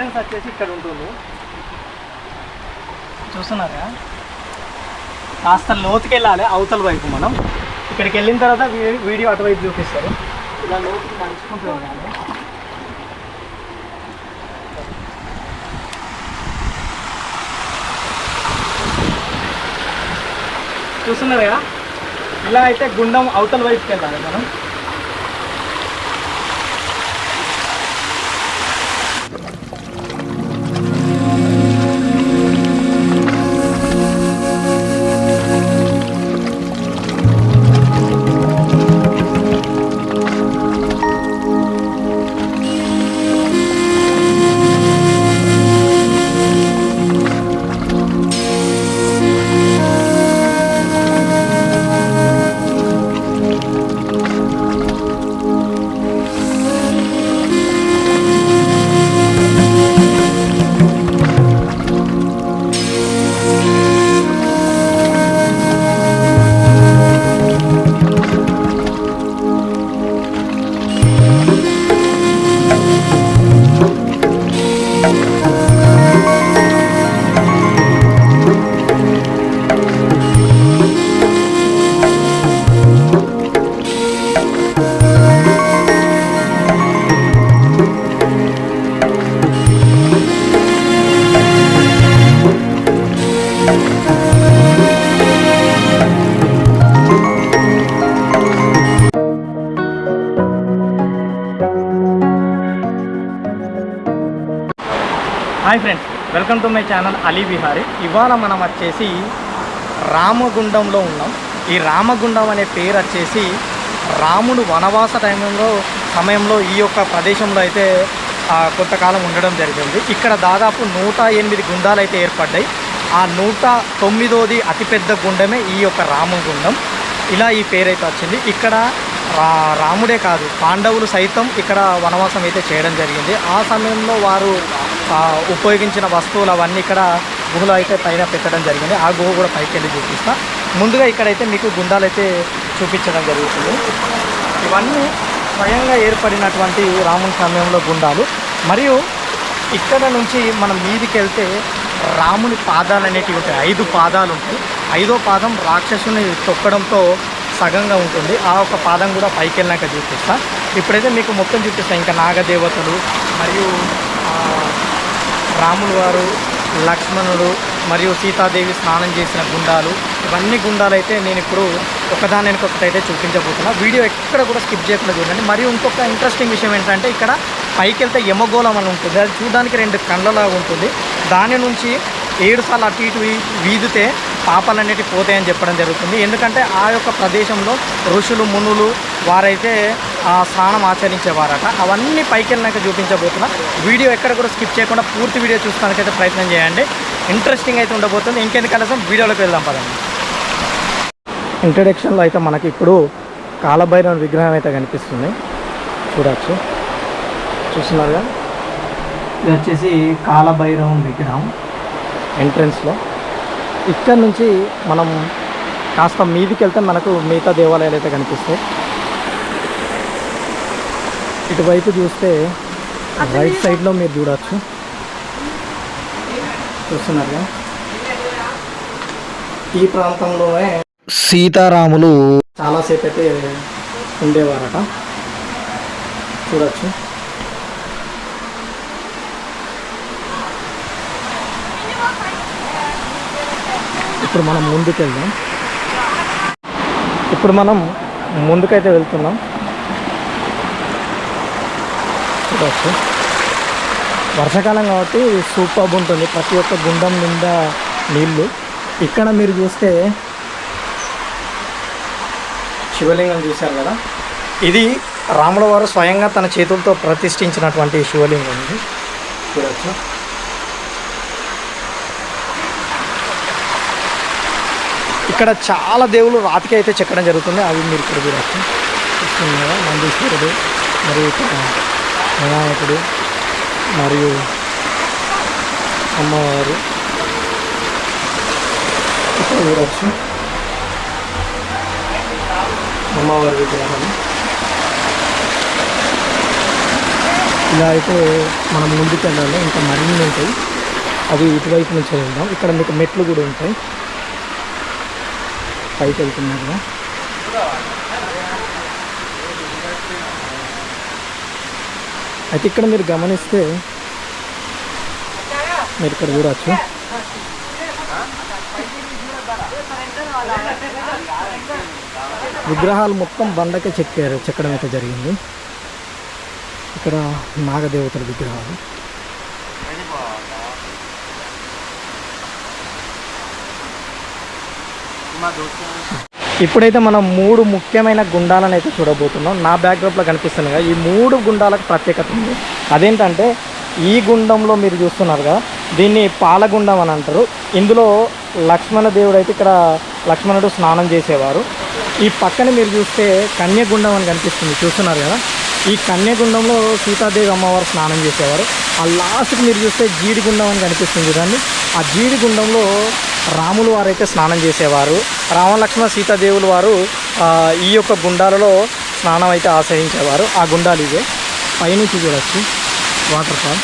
Entrance వచ్చేసి ఇక్కడ ఉంటుంది చూస్తున్నారా? కాస్త లోతుకి వెళ్ళాలి అవతల వైపు మనం. ఇక్కడికి వెళ్ళిన తర్వాత వీడియో అటువైపు చూపిస్తారు. ఇలా లోతుకి నడుచుకుంటూ వెళ్ళాలి. చూస్తున్నారు? కదా ఇలా అయితే గుండం అవతల వైపుకి వెళ్ళాలి మనం. Hi friends welcome to my channel Ali Bihari ఇవాళ మనం వచ్చేసి రామగుండంలో ఉన్నాం. ఈ రామగుండం అనే పేరు వచ్చేసి రాముడు వనవాస టైంలో సమయంలో ఈ యొక్క ప్రదేశంలో అయితే కొంతకాలం ఉండడం జరిగింది. ఇక్కడ దాదాపు నూట ఎనిమిది గుండాలు అయితే ఏర్పడ్డాయి. ఆ నూట తొమ్మిదోది అతిపెద్ద గుండమే ఈ యొక్క రామగుండం. ఇలా ఈ పేరైతే వచ్చింది. ఇక్కడ రా రాముడే కాదు పాండవులు సైతం ఇక్కడ వనవాసం అయితే చేయడం జరిగింది. ఆ సమయంలో వారు ఉపయోగించిన వస్తువులు అవన్నీ ఇక్కడ గుహలో అయితే పైన పెట్టడం జరిగింది. ఆ గుహ కూడా పైకి వెళ్ళి చూపిస్తా. ముందుగా ఇక్కడైతే మీకు గుండాలు అయితే చూపించడం జరుగుతుంది. ఇవన్నీ స్వయంగా ఏర్పడినటువంటి రాముని సమయంలో గుండాలు. మరియు ఇక్కడ నుంచి మనం మీదికి వెళ్తే రాముని పాదాలు అనేటివి ఉంటాయి. ఐదు పాదాలు ఉంటాయి. ఐదో పాదం రాక్షసుని తొక్కడంతో సగంగా ఉంటుంది. ఆ ఒక పాదం కూడా పైకి వెళ్ళినాక చూపిస్తా. ఇప్పుడైతే మీకు మొత్తం చూపిస్తాను ఇంకా నాగదేవతలు మరియు రాములు వారు లక్ష్మణుడు మరియు సీతాదేవి స్నానం చేసిన గుండాలు ఇవన్నీ గుండాలు అయితే నేను ఇప్పుడు ఒకదాని ఒకటి అయితే చూపించబోతున్నా. వీడియో ఎక్కడ కూడా స్కిప్ చేయకుండా చూడండి. మరియు ఇంకొక ఇంట్రెస్టింగ్ విషయం ఏంటంటే ఇక్కడ పైకి వెళ్తే యమగోళం అని ఉంటుంది. అది చూడడానికి రెండు కళ్ళలాగా ఉంటుంది. దాని నుంచి ఏడు సార్లు అటు ఇటు వీధితే వీదితే పాపాలు అనేటివి పోతాయని చెప్పడం జరుగుతుంది. ఎందుకంటే ఆ యొక్క ప్రదేశంలో ఋషులు మునులు వారైతే ఆ స్నానం ఆచరించేవారట. అవన్నీ పైకి వెళ్ళినాక చూపించబోతున్నా. వీడియో ఎక్కడ కూడా స్కిప్ చేయకుండా పూర్తి వీడియో చూసుకోవడానికైతే ప్రయత్నం చేయండి. ఇంట్రెస్టింగ్ అయితే ఉండబోతుంది. ఇంకెందుకు కలసం? వీడియోలోకి వెళ్దాం పదండి. ఇంట్రడక్షన్లో అయితే మనకి ఇప్పుడు కాలభైరవ విగ్రహం అయితే కనిపిస్తుంది. చూడవచ్చు చూస్తున్నారుగా? ఇది వచ్చేసి కాలభైరవం విగ్రహం. ఎంట్రన్స్లో ఇక్కడ నుంచి మనం కాస్త మీదికి వెళ్తే మనకు మిగతా దేవాలయాలు అయితే కనిపిస్తాయి. ఇటువైపు చూస్తే రైట్ సైడ్లో మీరు చూడవచ్చు చూస్తున్నారుగా. ఈ ప్రాంతంలోనే సీతారాములు చాలాసేపు అయితే ఉండేవారట. చూడొచ్చు. ఇప్పుడు మనం ముందుకు వెళ్దాం ఇప్పుడు మనం ముందుకైతే వెళ్తున్నాం. చూడవచ్చు వర్షాకాలం కాబట్టి సూపర్ ఉంటుంది. ప్రతి ఒక్క గుండం నిండా నీళ్ళు ఇక్కడ మీరు చూస్తే శివలింగం చూశారు కదా? ఇది రాముల వారు స్వయంగా తన చేతులతో ప్రతిష్ఠించినటువంటి శివలింగం ఇది. చూడవచ్చు ఇక్కడ చాలా దేవుళ్ళు రాతికి అయితే చెక్కడం జరుగుతుంది. అవి మీరు ఇక్కడ చూడవచ్చు చూస్తున్నారు? నందీశ్వరుడు మరియు ఇక్కడ వినాయకుడు మరియు అమ్మవారు. ఇక్కడ చూడవచ్చు అమ్మవారి విగ్రహం. ఇలా అయితే మనం ముందుకు వెళ్ళాలి ఇంకా మరిన్ని ఉంటాయి. అవి ఇటువైపు నుంచి వెళ్దాం. ఇక్కడ మీకు మెట్లు కూడా ఉంటాయి. పైకి వెళ్తున్నారు కదా. అయితే ఇక్కడ మీరు గమనిస్తే మీరు ఇక్కడ చూడవచ్చు విగ్రహాలు మొత్తం బండకే చెక్కారు చెక్కడం అయితే జరిగింది. ఇక్కడ నాగదేవతల విగ్రహాలు. ఇప్పుడైతే మనం మూడు ముఖ్యమైన గుండాలను అయితే చూడబోతున్నాం. నా బ్యాక్డ్రాప్లో కనిపిస్తుంది కదా ఈ మూడు గుండాలకు ప్రత్యేకత ఉంది. అదేంటంటే ఈ గుండంలో మీరు చూస్తున్నారు కదా దీన్ని పాలగుండం అని అంటారు. ఇందులో లక్ష్మణ దేవుడు అయితే ఇక్కడ లక్ష్మణుడు స్నానం చేసేవారు. ఈ పక్కన మీరు చూస్తే కన్యగుండం అని కనిపిస్తుంది చూస్తున్నారు కదా. ఈ కన్యగుండంలో సీతాదేవి అమ్మవారు స్నానం చేసేవారు. ఆ లాస్ట్కి మీరు చూస్తే జీడిగుండం అని కనిపిస్తుంది చూడండి. ఆ జీడిగుండంలో రాములు వారైతే స్నానం చేసేవారు. రామలక్ష్మణ సీతాదేవులు వారు ఈ యొక్క గుండాలలో స్నానం అయితే ఆశ్రయించేవారు ఆ గుండాలు ఇవే. పైనుంచి చూడొచ్చు. Water fall.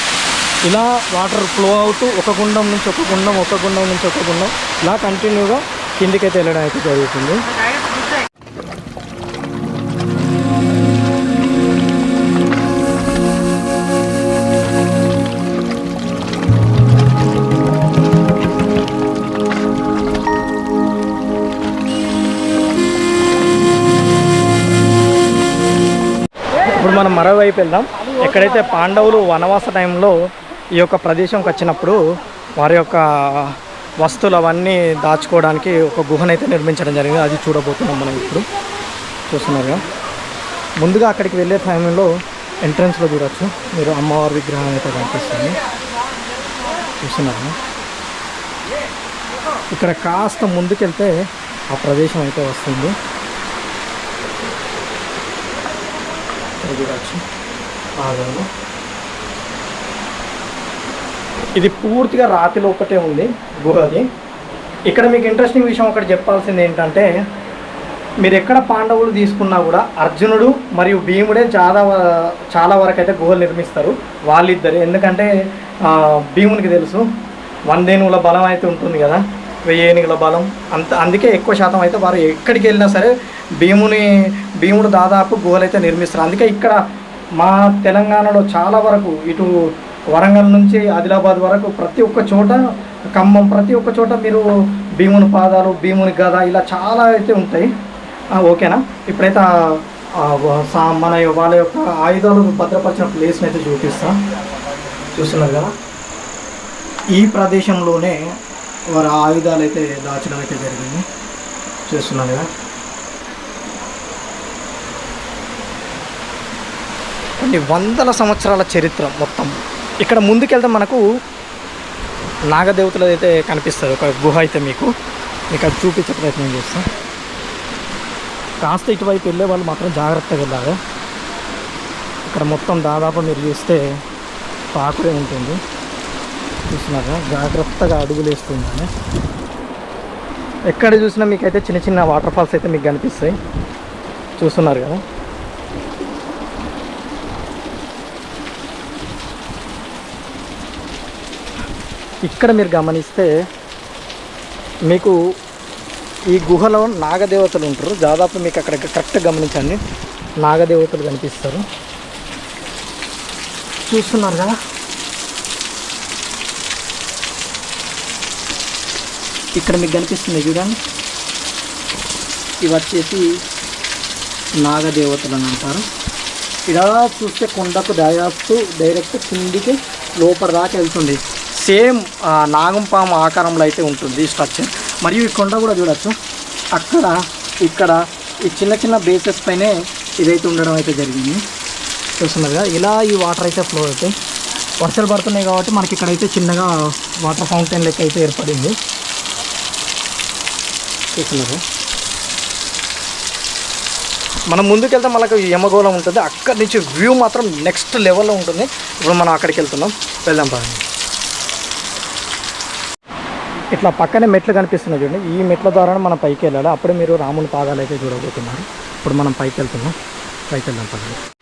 ఇలా వాటర్ ఫ్లో అవుతూ ఒక గుండం నుంచి ఒక గుండం ఒక గుండం నుంచి ఒక గుండం ఇలా కంటిన్యూగా కిందికైతే వెళ్ళడం అయితే జరుగుతుంది. ఇప్పుడు మనం మరోవైపు వెళ్దాం. ఎక్కడైతే పాండవులు వనవాస టైంలో ఈ యొక్క ప్రదేశంకి వచ్చినప్పుడు వారి యొక్క వస్తువులు అవన్నీ దాచుకోవడానికి ఒక గుహనైతే నిర్మించడం జరిగింది. అది చూడబోతున్నాం మనం ఇప్పుడు. చూస్తున్నారుగా? ముందుగా అక్కడికి వెళ్ళే టైంలో ఎంట్రన్స్లో చూడొచ్చు. మీరు అమ్మవారి విగ్రహం అయితే కనిపిస్తుంది. చూస్తున్నారు ఇక్కడ కాస్త ముందుకెళ్తే ఆ ప్రదేశం అయితే వస్తుంది. ఇక్కడ చూడొచ్చు ఇది పూర్తిగా రాతిలో ఒకటే ఉంది గుహది ఇక్కడ మీకు ఇంట్రెస్టింగ్ విషయం ఒకటి చెప్పాల్సింది ఏంటంటే మీరు ఎక్కడ పాండవులు తీసుకున్నా కూడా అర్జునుడు మరియు భీముడే చాలా వ- చాలా వరకు అయితే గుహలు నిర్మిస్తారు వాళ్ళిద్దరు. ఎందుకంటే భీమునికి తెలుసు వందేనుల బలం అయితే ఉంటుంది కదా. వెయ్యి ఏనుగుల బలం. అంత అందుకే ఎక్కువ శాతం అయితే వారు ఎక్కడికి వెళ్ళినా సరే భీముని భీముడు దాదాపు గుహలు అయితే నిర్మిస్తారు. అందుకే ఇక్కడ మా తెలంగాణలో చాలా వరకు ఇటు వరంగల్ నుంచి ఆదిలాబాద్ వరకు ప్రతి ఒక్క చోట ఖమ్మం ప్రతి ఒక్క చోట మీరు భీముని పాదాలు భీముని గద ఇలా చాలా అయితే ఉంటాయి. ఓకేనా? ఇప్పుడైతే సా- మన వాళ్ళ యొక్క ఆయుధాలు భద్రపరిచిన ప్లేస్ని అయితే చూపిస్తా. చూస్తున్నారు కదా? ఈ ప్రదేశంలోనే వారి ఆయుధాలు అయితే దాచడం అయితే జరిగింది. చేస్తున్నాను కదా. కొన్ని వందల సంవత్సరాల చరిత్ర మొత్తం. ఇక్కడ ముందుకెళ్తే మనకు నాగదేవతలు అయితే కనిపిస్తుంది ఒక గుహ అయితే మీకు. మీకు అది చూపించే ప్రయత్నం చేస్తాం. కాస్త ఇటువైపు వెళ్ళే వాళ్ళు మాత్రం జాగ్రత్తగా వెళ్ళాలి. ఇక్కడ మొత్తం దాదాపు మీరు చూస్తే పాకురే ఉంటుంది. చూస్తున్నారా? జాగ్రత్తగా అడుగులు వేస్తున్నాను ఎక్కడ చూసినా మీకైతే చిన్న చిన్న వాటర్ ఫాల్స్ అయితే మీకు కనిపిస్తాయి. చూస్తున్నారు కదా? ఇక్కడ మీరు గమనిస్తే మీకు ఈ గుహలో నాగదేవతలు ఉంటారు. దాదాపు మీకు అక్కడ కరెక్ట్ గమనించండి. నాగదేవతలు కనిపిస్తారు. చూస్తున్నారు కదా? ఇక్కడ మీకు కనిపిస్తుంది చూడండి. ఇవి వచ్చేసి నాగదేవతలు అని అంటారు. ఇలా చూస్తే కొండకు దయాస్తూ డైరెక్ట్ కిందికి లోపల దాకా వెళ్తుంది. సేమ్ నాగంపాము ఆకారంలో అయితే ఉంటుంది స్ట్రక్చర్ మరియు ఈ కొండ కూడా చూడొచ్చు. అక్కడ ఇక్కడ ఈ చిన్న చిన్న బేసెస్ పైనే ఇదైతే ఉండడం అయితే జరిగింది. చూస్తున్నారు కదా ఇలా ఈ వాటర్ అయితే ఫ్లో అవుతాయి వర్షాలు పడుతున్నాయి కాబట్టి మనకి ఇక్కడైతే చిన్నగా వాటర్ ఫౌంటైన్ లెక్క అయితే ఏర్పడింది. చూస్తున్నారు. మనం ముందుకెళ్తే మనకు యమగోళం ఉంటుంది. అక్కడి నుంచి వ్యూ మాత్రం నెక్స్ట్ లెవెల్లో ఉంటుంది. ఇప్పుడు మనం అక్కడికి వెళ్తున్నాం. వెళ్దాం బాగా ఇట్లా పక్కనే మెట్లు కనిపిస్తున్నాయి చూడండి. ఈ మెట్ల ద్వారా మనం పైకి వెళ్ళాలి. అప్పుడే మీరు రాముని పాదాలు అయితే చూడబోతున్నారు. ఇప్పుడు మనం పైకి వెళ్తున్నాం. పైకి వెళ్దాం పదండి.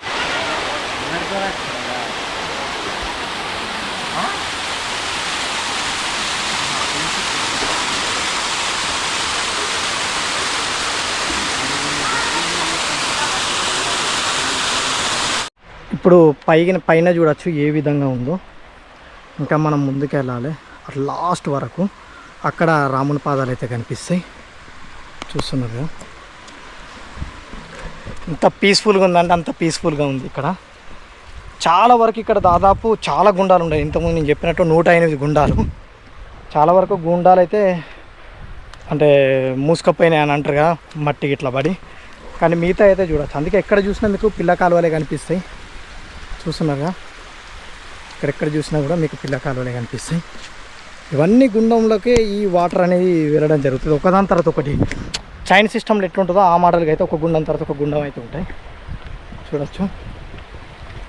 ఇప్పుడు పైన పైన చూడొచ్చు ఏ విధంగా ఉందో. ఇంకా మనం ముందుకు వెళ్ళాలి అట్లా లాస్ట్ వరకు అక్కడ రాముని పాదాలు అయితే కనిపిస్తాయి. చూస్తున్నారు కదా. పీస్ఫుల్గా ఉందంటే అంత పీస్ఫుల్గా ఉంది ఇక్కడ. చాలా వరకు ఇక్కడ దాదాపు చాలా గుండాలు ఉన్నాయి. ఇంతకుముందు నేను చెప్పినట్టు నూట ఎనిమిది గుండాలు. చాలా వరకు గుండాలు అయితే అంటే మూసుకపోయినాయి అని అంటారు కదా మట్టి ఇట్లా పడి. కానీ మిగతా అయితే చూడొచ్చు. అందుకే ఎక్కడ చూసినా మీకు పిల్ల కాలువలే కనిపిస్తాయి. చూస్తున్నారుగా? ఎక్కడెక్కడ చూసినా కూడా మీకు పిల్ల కాలువలే కనిపిస్తాయి. ఇవన్నీ గుండంలోకి ఈ వాటర్ అనేది వెళ్ళడం జరుగుతుంది. ఒకదాని తర్వాత ఒకటి. చైన్ సిస్టమ్లో ఎట్లుంటుందో ఆ మోడల్గా అయితే ఒక గుండం తర్వాత ఒక గుండం అయితే ఉంటాయి. చూడొచ్చు.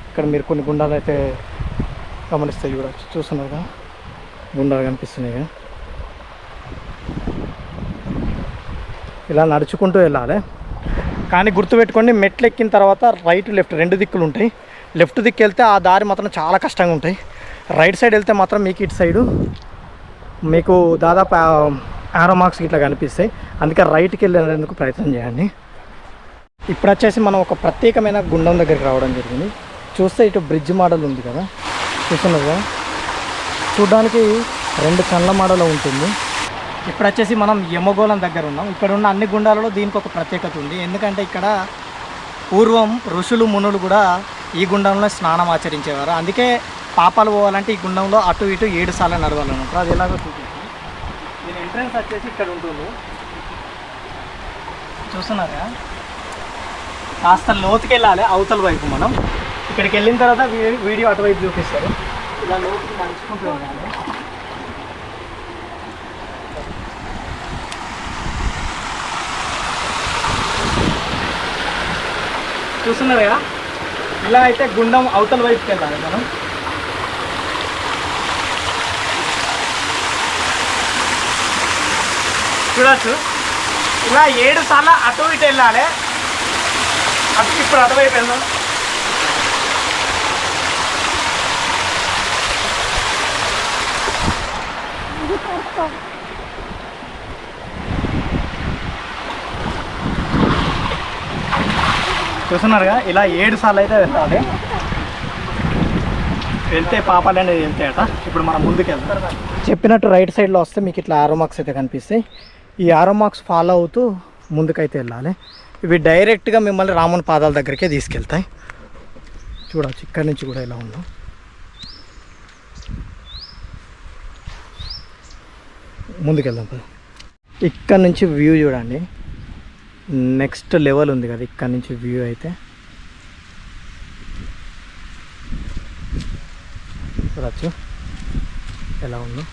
ఇక్కడ మీరు కొన్ని గుండాలు అయితే గమనిస్తే చూడవచ్చు చూస్తున్నారుగా? గుండాలు కనిపిస్తున్నాయి కదా ఇలా నడుచుకుంటూ వెళ్ళాలి. కానీ గుర్తుపెట్టుకోండి మెట్లు ఎక్కిన తర్వాత రైట్ లెఫ్ట్ రెండు దిక్కులు ఉంటాయి. లెఫ్ట్ దిక్కు వెళ్తే ఆ దారి మాత్రం చాలా కష్టంగా ఉంటాయి. రైట్ సైడ్ వెళ్తే మాత్రం మీకు ఇటు సైడు మీకు దాదాపు ఆరో మార్క్స్ ఇట్లా కనిపిస్తాయి. అందుకే రైట్కి వెళ్ళేందుకు ప్రయత్నం చేయండి. ఇప్పుడు వచ్చేసి మనం ఒక ప్రత్యేకమైన గుండం దగ్గరికి రావడం జరిగింది. చూస్తే ఇటు బ్రిడ్జ్ మోడల్ ఉంది కదా. చూస్తున్నారు కదా? చూడడానికి రెండు కళ్ళ మోడల్ ఉంటుంది. ఇప్పుడు వచ్చేసి మనం యమగోళం దగ్గర ఉన్నాం. ఇక్కడ ఉన్న అన్ని గుండాలలో దీనికి ఒక ప్రత్యేకత ఉంది. ఎందుకంటే ఇక్కడ పూర్వం ఋషులు మునులు కూడా ఈ గుండంలో స్నానం ఆచరించేవారు. అందుకే పాపాలు పోవాలంటే ఈ గుండంలో అటు ఇటు ఏడు సార్లు నడవాలన్నమాట అది ఎలాగో చూపించింది దీని ఎంట్రన్స్ వచ్చేసి ఇక్కడ ఉంటుంది. చూస్తున్నారా? కాస్త లోతుకి వెళ్ళాలి అవతల వైపు మనం. ఇక్కడికి వెళ్ళిన తర్వాత వీడియో అటువైపు చూపిస్తారు. ఇలా లోతుకి నడుచుకుంటూ వెళ్ళాలి. చూస్తున్నారు? కదా ఇలా అయితే గుండం అవతల వైపుకి వెళ్ళాలి మనం. చూడచ్చు. ఇలా ఏడు సార్లు అటు ఇటు వెళ్ళాలి. అటు ఇప్పుడు అటువైపు వెళ్దాం. చూస్తున్నారుగా ఇలా ఏడు సార్లు అయితే వెళ్ళాలి. వెళ్తే పాపాలు అనేది వెళ్తాయట. ఇప్పుడు మనం ముందుకు వెళ్తాం చెప్పినట్టు రైట్ సైడ్లో వస్తే మీకు ఇట్లా ఆరో మార్క్స్ అయితే కనిపిస్తాయి. ఈ ఆరో మార్క్స్ ఫాలో అవుతూ ముందుకైతే వెళ్ళాలి. ఇవి డైరెక్ట్గా మిమ్మల్ని రాముని పాదాల దగ్గరికే తీసుకెళ్తాయి. చూడవచ్చు ఇక్కడి నుంచి కూడా ఇలా ఉందో. ముందుకెళ్దాం ఇక్కడ నుంచి వ్యూ చూడండి. నెక్స్ట్ లెవెల్ ఉంది కదా ఇక్కడ నుంచి వ్యూ అయితే. చూడచ్చు ఎలా ఉందో?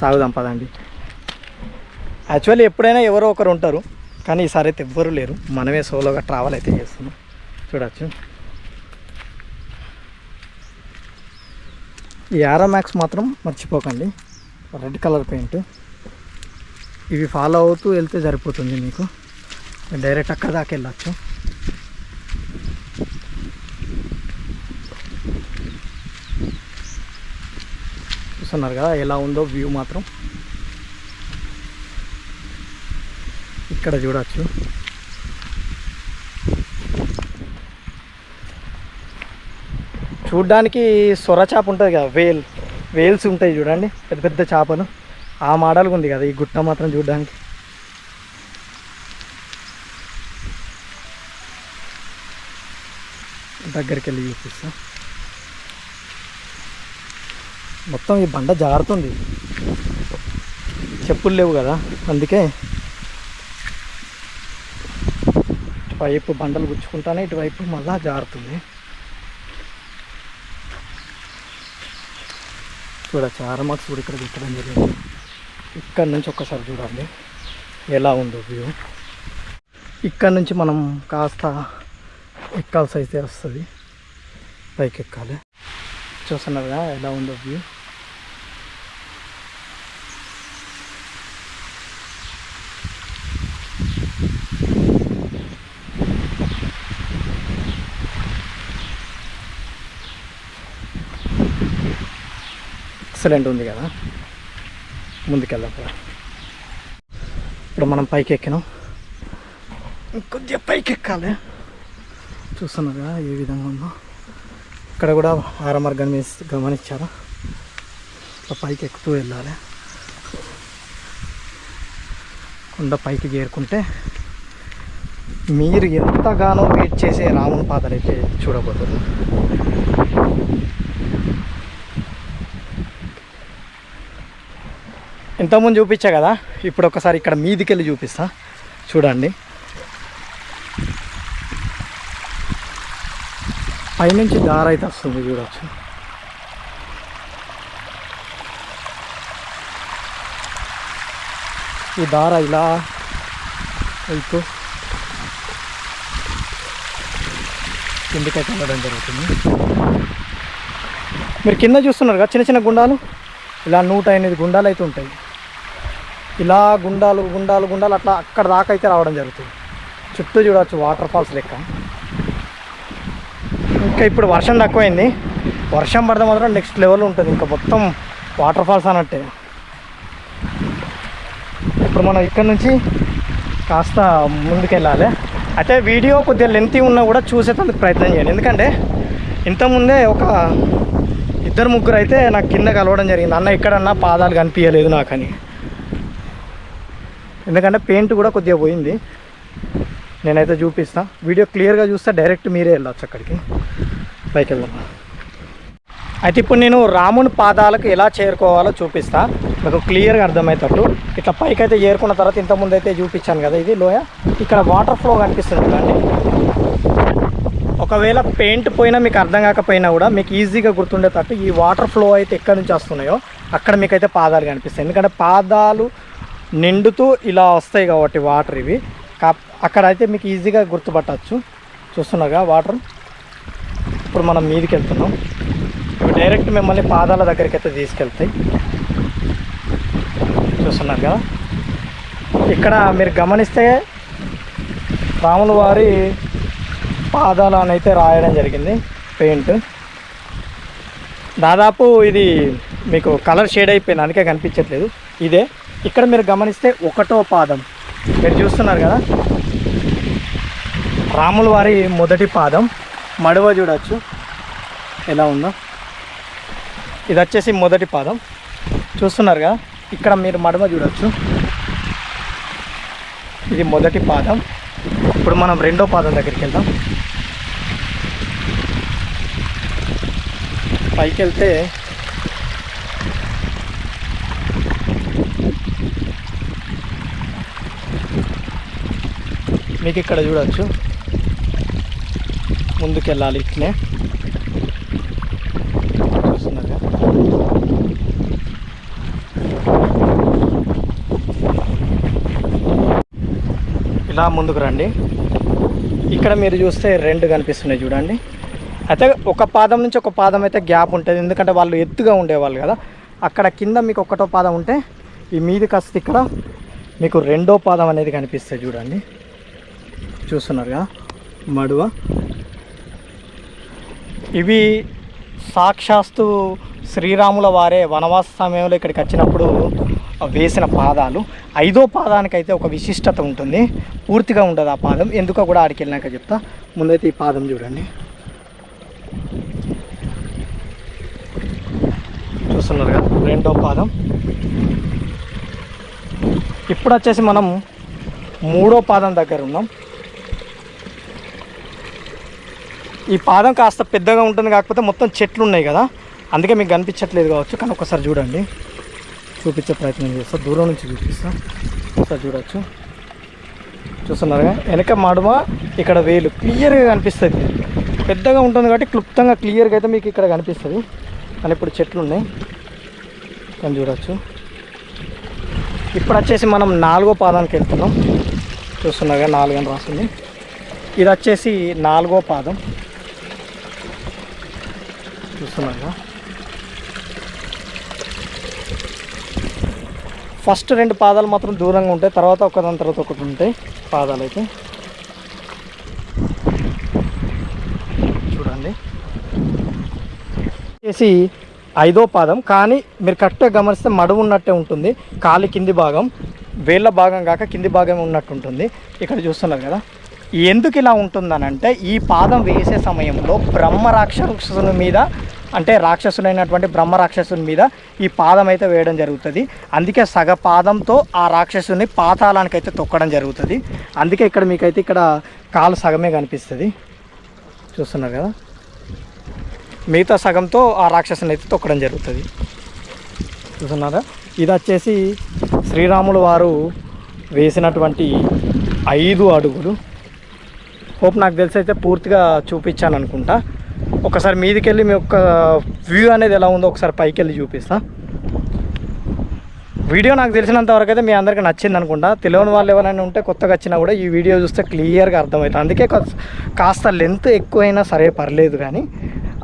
సాగుదాం పదండి. యాక్చువల్లీ ఎప్పుడైనా ఎవరో ఒకరు ఉంటారు కానీ ఈసారి అయితే ఎవ్వరు లేరు. మనమే సోలోగా ట్రావెల్ అయితే చేస్తున్నాం. చూడచ్చు. ఈ ఆరో మ్యాక్స్ మాత్రం మర్చిపోకండి. Red colour paint. ఇవి ఫాలో అవుతూ వెళ్తే సరిపోతుంది మీకు. డైరెక్ట్ అక్కడ దాకా వెళ్ళచ్చు. చూస్తున్నారు కదా ఎలా ఉందో వ్యూ మాత్రం. ఇక్కడ చూడవచ్చు చూడ్డానికి సొరచాప ఉంటుంది కదా వేల్. వేల్స్ ఉంటాయి చూడండి పెద్ద పెద్ద చేపలు. ఆ మోడల్గా ఉంది కదా ఈ గుట్ట మాత్రం చూడడానికి. దగ్గరికి వెళ్ళి చూపిస్తా. మొత్తం ఈ బండ జారుతుంది. చెప్పులు లేవు కదా అందుకే ఇటువైపు బండలు గుచ్చుకుంటానే ఇటువైపు మళ్ళా జారుతుంది. కూడా చాలా మార్క్స్ కూడా ఇక్కడ పెట్టడం జరిగింది. ఇక్కడ నుంచి ఒక్కసారి చూడండి. ఎలా ఉందో వ్యూ ఇక్కడ నుంచి మనం కాస్త ఎక్కాల్సి అయితే వస్తుంది. పైకి ఎక్కాలి చూస్తున్నారు ఎలా ఉందో వ్యూ ఎక్సలెంట్ ఉంది కదా. ముందుకెళ్దాం ఇప్పుడు మనం పైకి ఎక్కినాం కొద్దిగా పైకి ఎక్కాలి చూస్తున్నారు కదా ఏ విధంగా ఉందో. ఇక్కడ కూడా ఆర్ఎంఆర్ గమనించి గమనించారా? ఇట్లా పైకి ఎక్కుతూ వెళ్ళాలి. కొండ పైకి చేరుకుంటే మీరు ఎంతగానో వెయిట్ చేసే రాముని పాదాలు అయితే ఇంతకుముందు చూపించా కదా? ఇప్పుడు ఒకసారి ఇక్కడ మీదికి వెళ్ళి చూపిస్తా. చూడండి. పైనుంచి దార అయితే వస్తుంది చూడవచ్చు ఈ దార ఇలా వెళ్తూ కిందికైతే వెళ్ళడం జరుగుతుంది. మీరు కింద చూస్తున్నారు కదా చిన్న చిన్న గుండాలు? ఇలా నూట ఎనిమిది గుండాలు అయితే ఉంటాయి. ఇలా గుండాలు గుండాలు గుండాలు అట్లా అక్కడ దాకా అయితే రావడం జరుగుతుంది. చుట్టూ చూడవచ్చు వాటర్ ఫాల్స్ లెక్క. ఇంకా ఇప్పుడు వర్షం తక్కువైంది. వర్షం పడితే మాత్రం నెక్స్ట్ లెవెల్ ఉంటుంది. ఇంకా మొత్తం వాటర్ ఫాల్స్ అన్నట్టే. ఇప్పుడు మనం ఇక్కడ నుంచి కాస్త ముందుకెళ్ళాలి. అయితే వీడియో కొద్దిగా లెంత్ ఉన్నా కూడా చూసేందుకు ప్రయత్నం చేయండి. ఎందుకంటే ఇంతకుముందే ఒక ఇద్దరు ముగ్గురు అయితే నాకు కింద కలవడం జరిగింది. అన్న ఎక్కడన్నా పాదాలు కనిపించలేదు నాకని. ఎందుకంటే పెయింట్ కూడా కొద్దిగా పోయింది. నేనైతే చూపిస్తా. వీడియో క్లియర్గా చూస్తే డైరెక్ట్ మీరే వెళ్ళొచ్చు అక్కడికి. పైకి వెళ్దాం. అయితే ఇప్పుడు నేను రాముని పాదాలకు ఎలా చేరుకోవాలో చూపిస్తా. మీకు క్లియర్గా అర్థమవుతట్టు ఇట్లా పైకి అయితే చేరుకున్న తర్వాత ఇంతకుముందు అయితే చూపించాను కదా ఇది లోయ. ఇక్కడ వాటర్ ఫ్లో కనిపిస్తుంది కదండి ఒకవేళ పెయింట్ పోయినా మీకు అర్థం కాకపోయినా కూడా మీకు ఈజీగా గుర్తుండేటట్టు ఈ వాటర్ ఫ్లో అయితే ఎక్కడి నుంచి వస్తున్నాయో అక్కడ మీకు అయితే పాదాలు కనిపిస్తాయి. ఎందుకంటే పాదాలు నిండుతూ ఇలా వస్తాయి కాబట్టి వాటర్ ఇవి. కా అక్కడ అయితే మీకు ఈజీగా గుర్తుపట్టచ్చు. చూస్తున్నారుగా వాటర్ ఇప్పుడు మనం మీదికి వెళ్తున్నాం ఇవి డైరెక్ట్ మిమ్మల్ని పాదాల దగ్గరికి అయితే తీసుకెళ్తాయి. చూస్తున్నారు కదా ఇక్కడ మీరు గమనిస్తే రాముల వారి పాదాలు అని అయితే రాయడం జరిగింది. పెయింట్. దాదాపు ఇది మీకు కలర్ షేడ్ అయిపోయింది. అందుకే కనిపించట్లేదు. ఇదే. ఇక్కడ మీరు గమనిస్తే ఒకటో పాదం. మీరు చూస్తున్నారు కదా? రాముల వారి మొదటి పాదం. మడువ చూడవచ్చు ఎలా ఉందో. ఇది వచ్చేసి మొదటి పాదం. చూస్తున్నారు కదా? ఇక్కడ మీరు మడమ చూడొచ్చు. ఇది మొదటి పాదం. ఇప్పుడు మనం రెండో పాదం దగ్గరికి వెళ్దాం. పైకి వెళ్తే మీకు ఇక్కడ చూడొచ్చు. ముందుకెళ్ళాలి ఇట్లే చూస్తున్నారుగా. ఇలా ముందుకు రండి. ఇక్కడ మీరు చూస్తే రెండు కనిపిస్తున్నాయి చూడండి. అయితే ఒక పాదం నుంచి ఒక పాదం అయితే గ్యాప్ ఉంటుంది. ఎందుకంటే వాళ్ళు ఎత్తుగా ఉండేవాళ్ళు కదా. అక్కడ కింద మీకు ఒకటో పాదం ఉంటే ఈ మీది కాస్త ఇక్కడ మీకు రెండో పాదం అనేది కనిపిస్తుంది చూడండి. చూస్తున్నారుగా? మడువ. ఇవి సాక్షాత్తు శ్రీరాముల వారే వనవాస సమయంలో ఇక్కడికి వచ్చినప్పుడు వేసిన పాదాలు. ఐదో పాదానికైతే ఒక విశిష్టత ఉంటుంది. పూర్తిగా ఉండదు ఆ పాదం. ఎందుకో కూడా ఆడికి వెళ్ళినాక చెప్తా. ముందైతే ఈ పాదం చూడండి. చూస్తున్నారు కదా రెండో పాదం. ఇప్పుడు వచ్చేసి మనం మూడో పాదం దగ్గర ఉన్నాం. ఈ పాదం కాస్త పెద్దగా ఉంటుంది కాకపోతే మొత్తం చెట్లు ఉన్నాయి కదా. అందుకే మీకు కనిపించట్లేదు కావచ్చు కానీ ఒకసారి చూడండి. చూపించే ప్రయత్నం చేస్తా దూరం నుంచి చూపిస్తా. ఒకసారి చూడవచ్చు చూస్తున్నారుగా? వెనక మడమ ఇక్కడ వేలు. క్లియర్గా కనిపిస్తుంది. పెద్దగా ఉంటుంది కాబట్టి క్లుప్తంగా క్లియర్గా అయితే మీకు ఇక్కడ కనిపిస్తుంది. కానీ ఇప్పుడు చెట్లు ఉన్నాయి. కానీ చూడవచ్చు ఇప్పుడు వచ్చేసి మనం నాలుగో పాదానికి వెళ్తున్నాం. చూస్తున్నాగా నాలుగు అని రాస్తుంది ఇది వచ్చేసి నాలుగో పాదం. చూస్తున్నారుగా ఫస్ట్ రెండు పాదాలు మాత్రం దూరంగా ఉంటాయి తర్వాత ఒకదాని తర్వాత ఒకటి ఉంటాయి పాదాలు అయితే చూడండి. చేసి ఐదో పాదం కానీ మీరు కరెక్ట్గా గమనిస్తే మడువు ఉన్నట్టే ఉంటుంది కాలి కింది భాగం వేళ్ళ భాగం కాక కింది భాగం ఉన్నట్టు ఉంటుంది. ఇక్కడ చూస్తున్నారు కదా. ఎందుకు ఇలా ఉంటుందనంటే ఈ పాదం వేసే సమయంలో బ్రహ్మ రాక్షసుని మీద అంటే రాక్షసుడైనటువంటి బ్రహ్మ రాక్షసుని మీద ఈ పాదం అయితే వేయడం జరుగుతుంది. అందుకే సగ పాదంతో ఆ రాక్షసుని పాతాళానికి అయితే తొక్కడం జరుగుతుంది. అందుకే ఇక్కడ మీకైతే ఇక్కడ కాలు సగమే కనిపిస్తుంది. చూస్తున్నారు కదా? మిగతా సగంతో ఆ రాక్షసుని అయితే తొక్కడం జరుగుతుంది. చూస్తున్నారా? ఇది వచ్చేసి శ్రీరాములు వారు వేసినటువంటి ఐదు అడుగులు. హోప్ నాకు తెలిసి అయితే పూర్తిగా చూపించాను అనుకుంటా. ఒకసారి మీదికి వెళ్ళి మీ యొక్క వ్యూ అనేది ఎలా ఉందో ఒకసారి పైకి వెళ్ళి చూపిస్తా. వీడియో నాకు తెలిసినంత వరకు అయితే మీ అందరికీ నచ్చింది అనుకుంటా. తెలియని వాళ్ళు ఎవరైనా ఉంటే కొత్తగా వచ్చినా కూడా ఈ వీడియో చూస్తే క్లియర్గా అర్థమవుతుంది. అందుకే కాస్త- కాస్త లెంత్ ఎక్కువైనా సరే పర్లేదు కానీ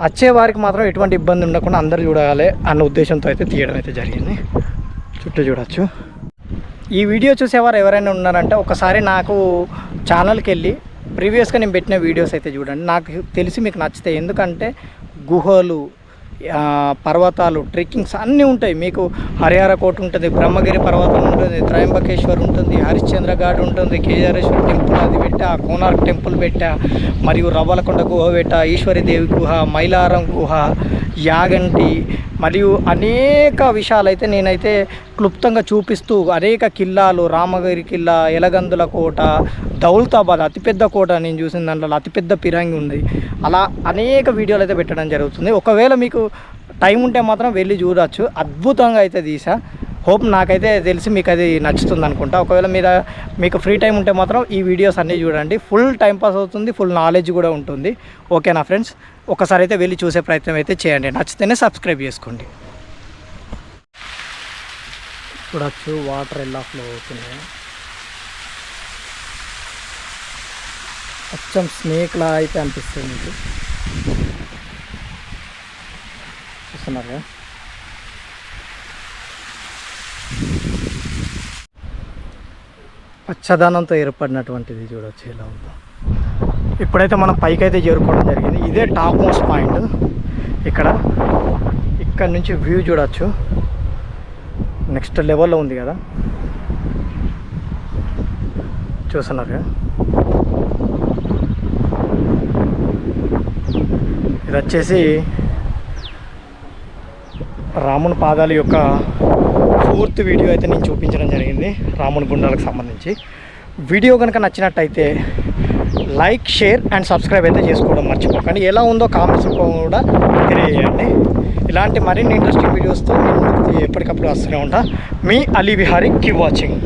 వచ్చే వారికి మాత్రం ఎటువంటి ఇబ్బంది ఉండకుండా అందరు చూడాలి అన్న ఉద్దేశంతో అయితే తీయడం అయితే జరిగింది. చుట్టూ చూడొచ్చు. ఈ వీడియో చూసేవారు ఎవరైనా ఉన్నారంటే ఒకసారి నాకు ఛానల్కి వెళ్ళి ప్రీవియస్గా నేను పెట్టిన వీడియోస్ అయితే చూడండి. నాకు తెలిసి మీకు నచ్చితే ఎందుకంటే గుహలు పర్వతాలు ట్రెక్కింగ్స్ అన్నీ ఉంటాయి. మీకు హరిహర కోట ఉంటుంది బ్రహ్మగిరి పర్వతం ఉంటుంది త్రయంబకేశ్వర్ ఉంటుంది హరిశ్చంద్ర ఘాట్ ఉంటుంది కేదారేశ్వర టెంపుల్ అది పెట్టా కోనార్క్ టెంపుల్ పెట్టా మరియు రవ్వలకొండ గుహ పెట్టా ఈశ్వరీదేవి గుహ మైలారం గుహ యాగంటి మరియు అనేక విషయాలైతే నేనైతే క్లుప్తంగా చూపిస్తూ అనేక కిల్లాలు రామగిరి కిల్లా ఎలగందుల కోట దౌలతాబాద్ అతిపెద్ద కోట నేను చూసిన దాంట్లో అతిపెద్ద పిరంగి ఉంది. అలా అనేక వీడియోలు అయితే పెట్టడం జరుగుతుంది. ఒకవేళ మీకు టైం ఉంటే మాత్రం వెళ్ళి చూడవచ్చు అద్భుతంగా అయితే తీసా. హోప్ నాకైతే తెలిసి మీకు అది నచ్చుతుంది అనుకుంటా ఒకవేళ మీద మీకు ఫ్రీ టైం ఉంటే మాత్రం ఈ వీడియోస్ అన్నీ చూడండి. ఫుల్ టైం పాస్ అవుతుంది ఫుల్ నాలెడ్జ్ కూడా ఉంటుంది. ఓకేనా ఫ్రెండ్స్? ఒకసారి అయితే వెళ్ళి చూసే ప్రయత్నం అయితే చేయండి. నచ్చితేనే సబ్స్క్రైబ్ చేసుకోండి. చూడచ్చు వాటర్ ఎలా ఫ్లో అవుతున్నాయి. అచ్చం స్నేక్లా అయితే అనిపిస్తుంది. మీకు చూస్తున్నారు పచ్చదనంతో ఏర్పడినటువంటిది చూడవచ్చు ఎలా ఉందో. ఇప్పుడైతే మనం పైకి అయితే చేరుకోవడం జరిగింది. ఇదే టాప్ మోస్ట్ పాయింట్. ఇక్కడ ఇక్కడ నుంచి వ్యూ చూడవచ్చు నెక్స్ట్ లెవెల్లో ఉంది కదా. చూస్తున్నారు ఇది వచ్చేసి రాముని పాదాల యొక్క పూర్తి వీడియో అయితే నేను చూపించడం జరిగింది రాముని గుండాలకు సంబంధించి. వీడియో కనుక నచ్చినట్టయితే లైక్ షేర్ అండ్ సబ్స్క్రైబ్ అయితే చేసుకోవడం మర్చిపోకండి. ఎలా ఉందో కామెంట్స్ కూడా తెలియజేయండి. ఇలాంటి మరిన్ని ఇంట్రెస్టింగ్ వీడియోస్తో నేను ఎప్పటికప్పుడు వస్తూనే ఉంటా. మీ అలీ బిహారీ కీ వాచింగ్